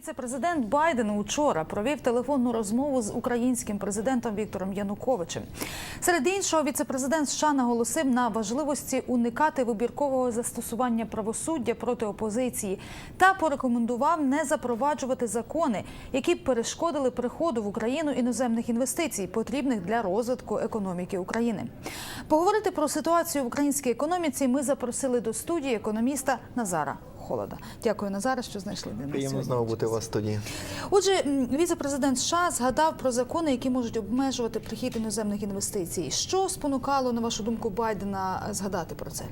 Віце-президент Байден учора провів телефонну розмову з українським президентом Віктором Януковичем. Серед іншого, віце-президент США наголосив на важливості уникати вибіркового застосування правосуддя проти опозиції та порекомендував не запроваджувати закони, які б перешкодили приходу в Україну іноземних інвестицій, потрібних для розвитку економіки України. Поговорити про ситуацію в українській економіці ми запросили до студії економіста Назара. Холода. Дякую, Назаре, що знайшли мене Приємно сьогодні. знову бути у вас студії. Отже, віце-президент США згадав про закони, які можуть обмежувати прихід іноземних інвестицій. Що спонукало, на вашу думку, Байдена згадати про це?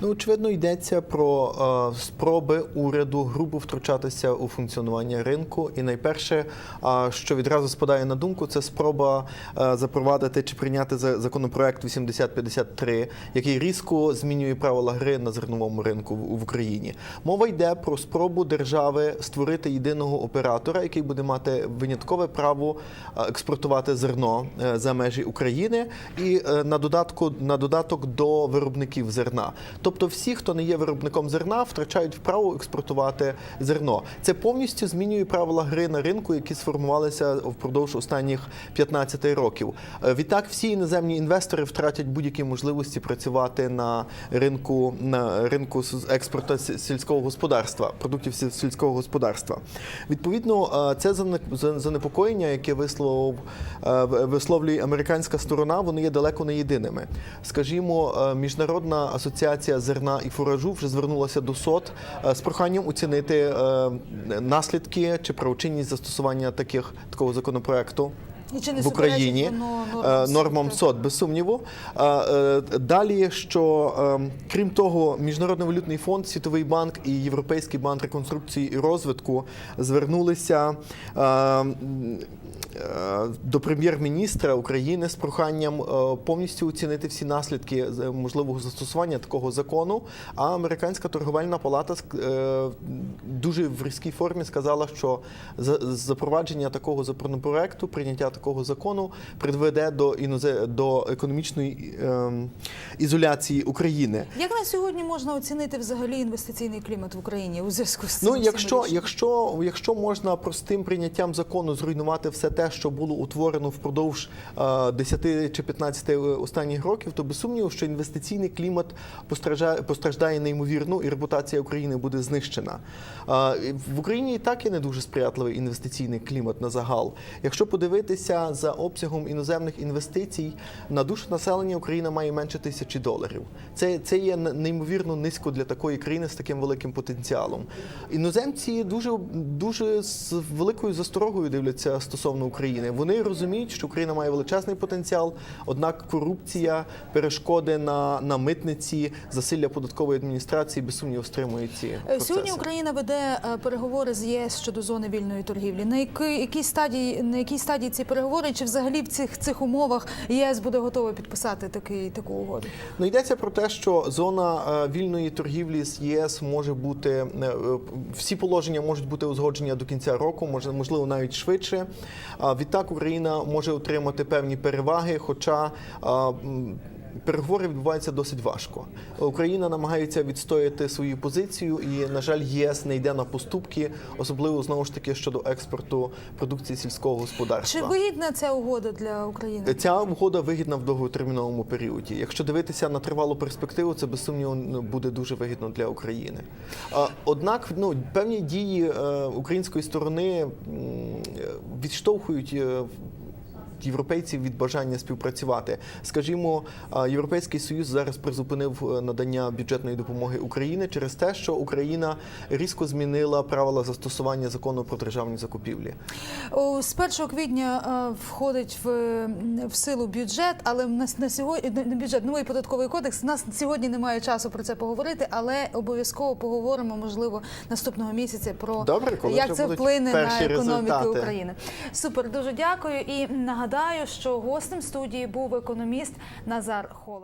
Ну, очевидно, йдеться про е, спроби уряду грубо втручатися у функціонування ринку. І найперше, е, що відразу спадає на думку, це спроба е, запровадити чи прийняти за- законопроект 8053, який різко змінює правила гри на зерновому ринку в Україні. Мова йде про спробу держави створити єдиного оператора, який буде мати виняткове право е, експортувати зерно е, за межі України і е, на додатку на додаток до виробників зерна. Тобто, всі, хто не є виробником зерна, втрачають право експортувати зерно. Це повністю змінює правила гри на ринку, які сформувалися впродовж останніх 15 років. Відтак, всі іноземні інвестори втратять будь-які можливості працювати на ринку на ринку експорту сільського господарства, продуктів сільського господарства. Відповідно, е, це зане- занепокоєння, яке висловив е, висловлює американська сторона, вони є далеко не єдиними. Скажімо, е, міжнародна асоціація зерна і фуражу вже звернулася до СОТ з проханням оцінити наслідки чи правочинність застосування таких такого законопроекту в Україні воно е, нормам? СОТ, без сумніву. Е, е, Далі, що е, крім того, Міжнародний валютний фонд, Світовий банк і Європейський банк реконструкції і розвитку звернулися. е, м, е, До прем'єр-міністра України з проханням повністю оцінити всі наслідки можливого застосування такого закону. А американська торговельна палата дуже в різкій формі сказала, що за- запровадження такого законопроекту, прийняття такого закону приведе до інозе до економічної ем, ізоляції України. Як на сьогодні можна оцінити взагалі інвестиційний клімат в Україні у зв'язку з цим? Ну, якщо, якщо, якщо можна простим прийняттям закону зруйнувати все те, що було утворено впродовж е, 10 чи 15 останніх років, то без сумніву, що інвестиційний клімат постраждає, постраждає неймовірно, і репутація України буде знищена. Е, в Україні і так є не дуже сприятливий інвестиційний клімат на загал. Якщо подивитися за обсягом іноземних інвестицій, на душу населення Україна має менше тисячі доларів. Це, це є неймовірно низько для такої країни з таким великим потенціалом. Іноземці дуже дуже з великою засторогою дивляться стосовно України. Вони розуміють, що Україна має величезний потенціал, однак корупція, перешкоди на, на митниці, засилля податкової адміністрації без сумніву стримують ці Е, процеси. Сьогодні Україна веде е, переговори з ЄС щодо зони вільної торгівлі. На якій, якій стадії на якій стадії ці переговори? Чи взагалі в цих цих умовах ЄС буде готовий підписати такий таку угоду? Ну йдеться про те, що зона е, вільної торгівлі з єС може бути е, всі положення можуть бути узгоджені до кінця року, може можливо навіть швидше. Відтак Україна може отримати певні переваги, хоча Переговори відбуваються досить важко. Україна намагається відстояти свою позицію, і на жаль, ЄС не йде на поступки, особливо знову ж таки щодо експорту продукції сільського господарства. Чи вигідна ця угода для України? Ця угода вигідна в довготерміновому періоді. Якщо дивитися на тривалу перспективу, це без сумніву буде дуже вигідно для України. Однак, ну певні дії е, української сторони м, е, відштовхують. Е, Європейців від бажання співпрацювати, скажімо, Європейський Союз зараз призупинив е, надання бюджетної допомоги Україні через те, що Україна різко змінила правила застосування закону про державні закупівлі. З 1 квітня е, входить в, в силу бюджет, але в нас на сьогодні не бюджет, новий податковий кодекс. У нас сьогодні немає часу про це поговорити, але обов'язково поговоримо, можливо, наступного місяця про Добре, як це вплине на економіку результати. України. Супер, дуже дякую. І нагадаю, що гостем студії був економіст Назар Холод.